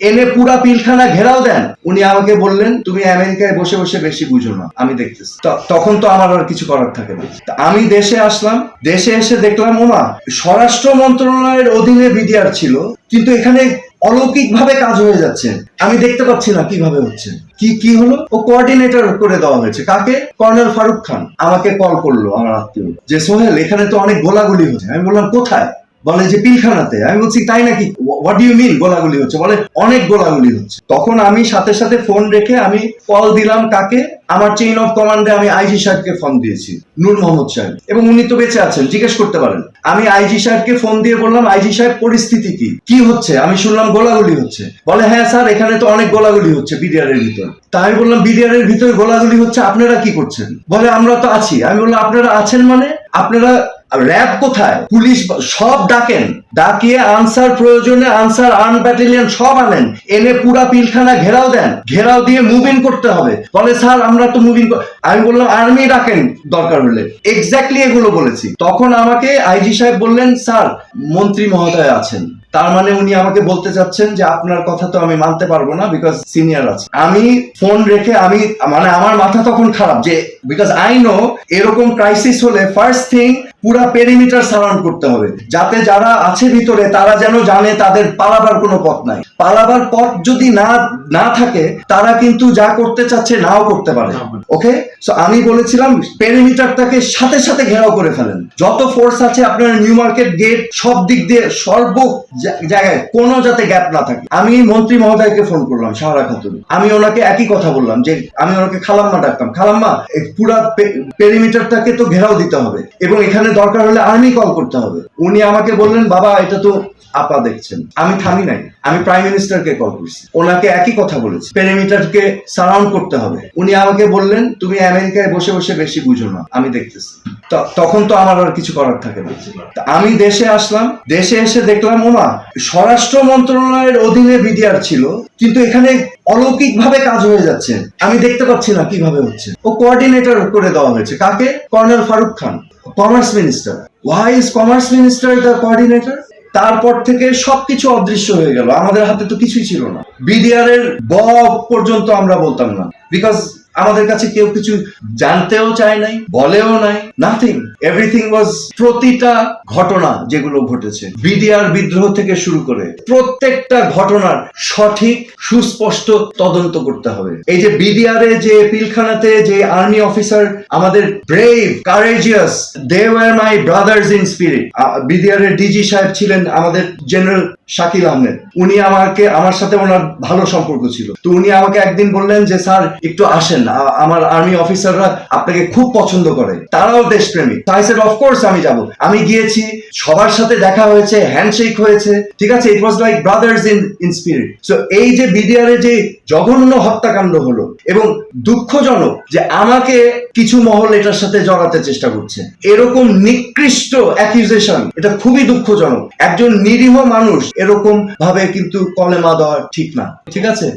এনে পুরা পিলখানা ঘেরাও দেন। উনি আমাকে বললেন, তুমি আমেরিকায় বসে বসে বেশি বুঝো না, আমি দেখতেছি। তখন তো আমার আর কিছু করার থাকে না। আমি দেশে আসলাম, দেশে এসে দেখলাম, ওমা, স্বরাষ্ট্র মন্ত্রণালয়ের অধীনে বিডিআর ছিল, কিন্তু এখানে অলৌকিক ভাবে কাজ হয়ে যাচ্ছে। আমি দেখতে পাচ্ছি না কীভাবে হচ্ছে। কি কি হলো? ও কোঅর্ডিনেটর করে দেওয়া হয়েছে। কাকে? কর্নেল ফারুক খান। আমাকে কল করল আমার আত্মীয়। যে সোহেল, এখানে তো অনেক গোলাগুলি হচ্ছে। আমি বললাম, কোথায়? বলে যে পিলখানাতে। আমি বলছি, তাই নাকি? হোয়াট ইউ মিন গোলাগুলি হচ্ছে? বলে, অনেক গোলাগুলি হচ্ছে। তখন আমি সাথে সাথে ফোন রেখে আমি কল দিলাম কাকে? আমার চেইন অফ কমান্ডে আমি আইজি সাহেবকে ফোন দিয়েছি, নূর মোহাম্মদ সাহেব। এবং উনি তো বেঁচে আছেন, জিজ্ঞেস করতে পারেন। আমি আইজি সাহেবকে ফোন দিয়ে বললাম আইজি সাহেব পরিস্থিতি কি? কি হচ্ছে? আমি শুনলাম, গোলাগুলি হচ্ছে। বলে হ্যাঁ স্যার, এখানে তো অনেক গোলাগুলি হচ্ছে বিডিআর এর ভিতর। তা আমি বললাম বিডিআর এর ভিতরে গোলাগুলি হচ্ছে, আপনারা কি করছেন? বলে, আমরা তো আছি। আমি বললাম, আপনারা আছেন মানে? আপনারা র্যাব কোথায়? পুলিশ সব ডাকেন। ডাকিয়ে আনসার প্রয়োজনে আনসার আর্ন ব্যাটালিয়ন সব আনেন। এনে পুরা পিলখানা ঘেরাও দেন। ঘেরাও দিয়ে মুভিং করতে হবে। বলে, স্যার, আমরা তো মুভিং আমি বললাম আর্মি ডাকেন দরকার হলে। এক্স্যাক্টলি এগুলো বলেছি। তখন আমাকে আইজি সাহেব বললেন, স্যার, মন্ত্রী মহোদয় আছেন। তার মানে উনি আমাকে বলতে চাচ্ছেন যে আপনার কথা তো আমি মানতে পারব না বিকজ সিনিয়র আছে। আমি ফোন রেখে আমি মানে আমার মাথা তখন খারাপ যে বিকজ আই নো এরকম ক্রাইসিস হলে ফার্স্ট থিং পুরা পেরিমিটার সারাউন্ড করতে হবে। যাতে যারা আছে ভিতরে, তারা যেন জানে তাদের পালাবার কোনো পথ নাই। পালাবার পথ যদি না না থাকে, তারা কিন্তু যা করতে চাচ্ছে নাও করতে পারে। ওকে সো আমি বলেছিলাম পেরিমিটারটাকে সাথে সাথে ঘেরাও করে ফেলেন। যত ফোর্স আছে আপনার নিউ মার্কেট গেট সব দিক দিয়ে সর্ব জায়গায়, কোনো যাতে গ্যাপ না থাকে। আমি মন্ত্রী মহোদয়কে ফোন করলাম, সাহারা খাতুন। আমি ওনাকে একই কথা বললাম যে, আমি ওনাকে খালাম্মা ডাকতাম, খালাম্মা পুরা পেরিমিটারটাকে তো ঘেরাও দিতে হবে এবং এখানে দরকার হলে আর্মি কল করতে হবে। উনি আমাকে বললেন, বাবা, এটা তো আপা দেখছেন। আমি থামি নাই। আমি প্রাইম মিনিস্টারকে কল করছি। ওনাকে একই কথা বলেছি পেরিমিটারকে সারাউন্ড করতে হবে। উনি আমাকে বললেন তুমি আমেরিকায় বসে বসে বেশি বুঝো না, আমি দেখতেছি। তখন তো আমার আর কিছু করার থাকে না। আমি দেশে আসলাম, দেশে এসে দেখলাম, ওমা, স্বরাষ্ট্র মন্ত্রণালয়ের অধীনে বিডিআর ছিল, কিন্তু এখানে অলৌকিক ভাবে কাজ হয়ে যাচ্ছে। আমি দেখতে পাচ্ছি না কীভাবে হচ্ছে। ও কোঅর্ডিনেটর করে দেওয়া হয়েছে। কাকে? Colonel Farooq Khan commerce minister why is commerce minister the coordinator তারপর থেকে সবকিছু অদৃশ্য হয়ে গেল। আমাদের হাতে তো কিছুই ছিল না। বিডিআর এর ব পর্যন্ত আমরা বলতাম না। বিকজ আমাদের কাছে কেউ কিছু জানতেও চায় নাই, বলেও নাই নাথিং এভরিথিং ওয়াজ প্রতিটা ঘটনা যেগুলো ঘটেছে, বিডিআর বিদ্রোহ থেকে শুরু করে প্রত্যেকটা ঘটনার সঠিক, সুস্পষ্ট তদন্ত করতে হবে। এই যে বিডিআর এ যে পিলখানাতে যে আর্মি অফিসার আমাদের brave courageous they were my brothers in spirit BDR এর ডিজি সাহেব ছিলেন আমাদের জেনারেল শাকিল আহমেদ। উনি আমাকে, আমার সাথে ওনার ভালো সম্পর্ক ছিল। তো উনি আমাকে একদিন বললেন যে, স্যার, একটু আসেন। আমার আর্মি অফিসাররা আপনাকে খুব পছন্দ করে। তারাও দেশপ্রেমী তাই স্যার অফকোর্স আমি যাব। আমি গিয়েছি, সবার সাথে দেখা হয়েছে হ্যান্ডশেক হয়েছে। ঠিক আছে it was like brothers in in spirit so এই যে বিডিআর যে জঘন্য হত্যাকাণ্ড হলো, এবং দুঃখজনক যে আমাকে কিছু মহল এটার সাথে জড়াতে চেষ্টা করছে। এরকম নিকৃষ্ট অ্যাকিউজেশন এটা খুবই দুঃখজনক। একজন নিরীহ মানুষ এরকম ভাবে কিন্তু কলেমা দেওয়া ঠিক না। ঠিক আছে?